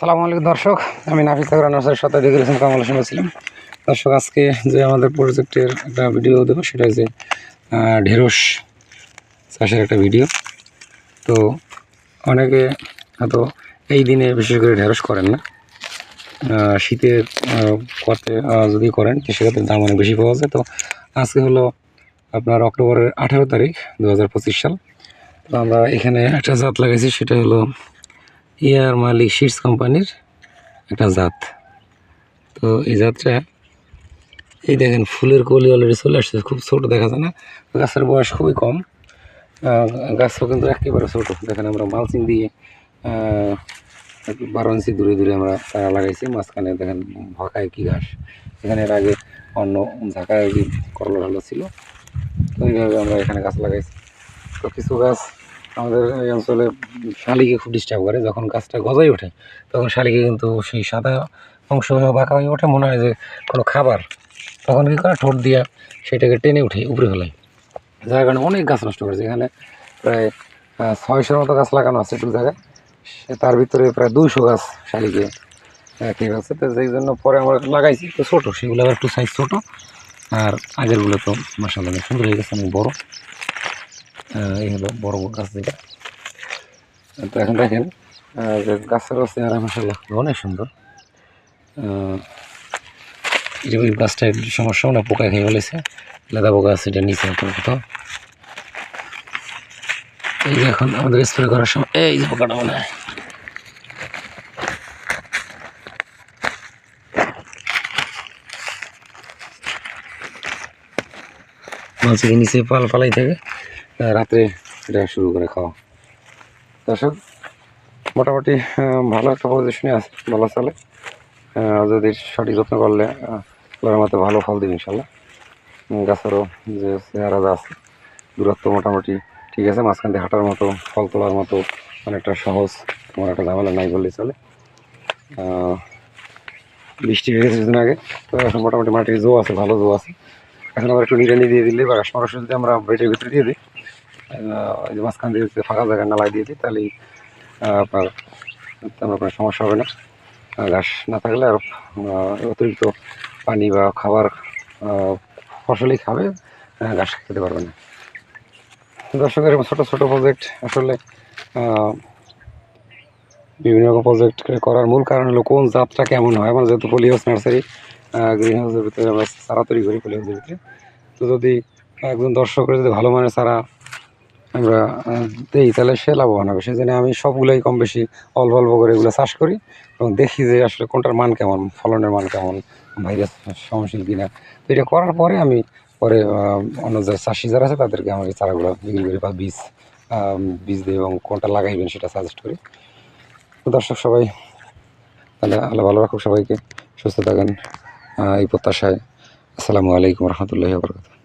সালামু আলাইকুম, দর্শক। আমি নাফিস সাগর নার্সারির সাথে দেখে গেছিলাম কামাল হোসেন ছিলাম দর্শক, আজকে যে আমাদের প্রজেক্টের একটা ভিডিও দেবো, সেটা হচ্ছে ঢেঁড়স চাষের একটা ভিডিও তো অনেকে হয়তো এই দিনে বিশেষ করে ঢেঁড়স করেন না। শীতের করতে যদি করেন সেক্ষেত্রে দাম অনেক বেশি পাওয়া যায়। তো আজকে হলো আপনার অক্টোবরের আঠেরো তারিখ দু হাজার পঁচিশ সাল। তো আমরা এখানে একটা জাত লাগাইছি, সেটা হলো ইয়ার মালিক শিটস কোম্পানির একটা জাত। তো এই জাতটা, এই দেখেন, ফুলের কলি অলরেডি চলে আসছে। খুব ছোট দেখা যায় না। গাছের বয়স খুবই কম। গাছও কিন্তু একেবারে ছোট। দেখেন আমরা মালচিং দিয়ে বারো ইঞ্চি দূরে দূরে আমরা চারা লাগাইছি। মাঝখানে দেখেন ভাকায় কি ঘাস। এখানে এর আগে অন্য ঝাঁকায় করলা ঢালো ছিল। তো এইভাবে আমরা এখানে গাছ লাগাইছি। তো কিছু গাছ আমাদের এই অঞ্চলে শালিকে খুব ডিস্টার্ব করে। যখন গাছটা গজাই ওঠে, তখন শালিকে কিন্তু সেই সাদা অংশ বাঁকা হয়ে ওঠে, মনে হয় যে কোনো খাবার। তখন কী করে? ঠোঁট দিয়া সেটাকে টেনে উঠে উপরে ফেলায় যার কারণে অনেক গাছ নষ্ট করেছে। এখানে প্রায় ছয়শোর মতো গাছ লাগানো আছে একটু জায়গায়। তার ভিতরে প্রায় দুইশো গাছ শালিকে খেয়ে গেছে তো সেই জন্য পরে আমরা লাগাইছি তো ছোটো। সেগুলো আবার একটু সাইজ ছোটো। আর আগেরগুলো তো মাসাল্লাহ সুন্দর হয়ে গেছে, অনেক বড়ো। এই হলো বড় গাছ যেটা তো এখন দেখেন যে গাছের চেহারা মাসাল্লাহ অনেক সুন্দর। এই গাছটা সমস্যা না পোকা খেয়ে ফেলেছে। লেদা পোকা আছে, এটা নিচে কোনো এই যে এখন আমাদের স্প্রে করার সময়, এই যে পোকাটা মনে হয়। নিচে পাল পালাই থেকে। রাত্রে এটা শুরু করে খাওয়া। দর্শক, মোটামুটি ভালো একটা পজিশনে আছে ভালো চলে। যদি সঠিক যত্ন করলে লড়ার মতো ভালো ফল দেবে ইনশাল্লাহ। গাছেরও যে চেহারা যা আছে, দূরত্ব মোটামুটি ঠিক আছে, মাঝখান দিয়ে হাঁটার মতো, ফল তোলার মতো অনেকটা সহজ তোমার একটা ঝামেলা নাই বললেই চলে। বৃষ্টি হয়ে গেছে কিছুদিন আগে, তো এখন মোটামুটি মাটির জো আছে, ভালো জো আছে। এখন আবার একটু নিরানি দিয়ে দিলে বা সরাসরি যদি আমরা বেটের ভিতরে দিয়ে দিই মাঝখান দিয়ে যদি ফাঁকা জায়গায় নালায় দিয়ে দিই, তাহলেই আপনার, তেমন কোনো সমস্যা হবে না। ঘাস না থাকলে আর অতিরিক্ত পানি বা খাবার ফসলই খাবে ঘাস খেতে পারবে না। দর্শকের এরকম ছোটো ছোটো প্রজেক্ট আসলে বিভিন্ন রকম প্রজেক্ট করার মূল কারণ হলো কোন জাতটা কেমন হয়। আমার যেহেতু পলিহাউস নার্সারি গ্রিন হাউসের ভিতরে আমরা চারা তৈরি করি পলিহাউসের ভিতরে। তো যদি একজন দর্শকের যদি ভালো মানের চারা আমরা দিই, তাহলে সে লাভবান হবে। সেই জন্য আমি সবগুলোই কম বেশি অল্প অল্প করে এগুলো চাষ করি এবং দেখি যে আসলে কোনটার মান কেমন, ফলনের মান কেমন ভাইরাস সহনশীল কিনা। তো এটা করার পরে আমি পরে অন্য যে চাষি যারা আছে তাদেরকে আমার এই চারাগুলো বিক্রি করি বা বীজ বীজ দিই এবং কোনটা লাগাইবেন সেটা সাজেস্ট করি। দর্শক সবাই, তাহলে আল্লাহ ভালো রাখুক সবাইকে, সুস্থ থাকেন এই প্রত্যাশায়। আসসালামু আলাইকুম রহমতুল্লাহি বরকাত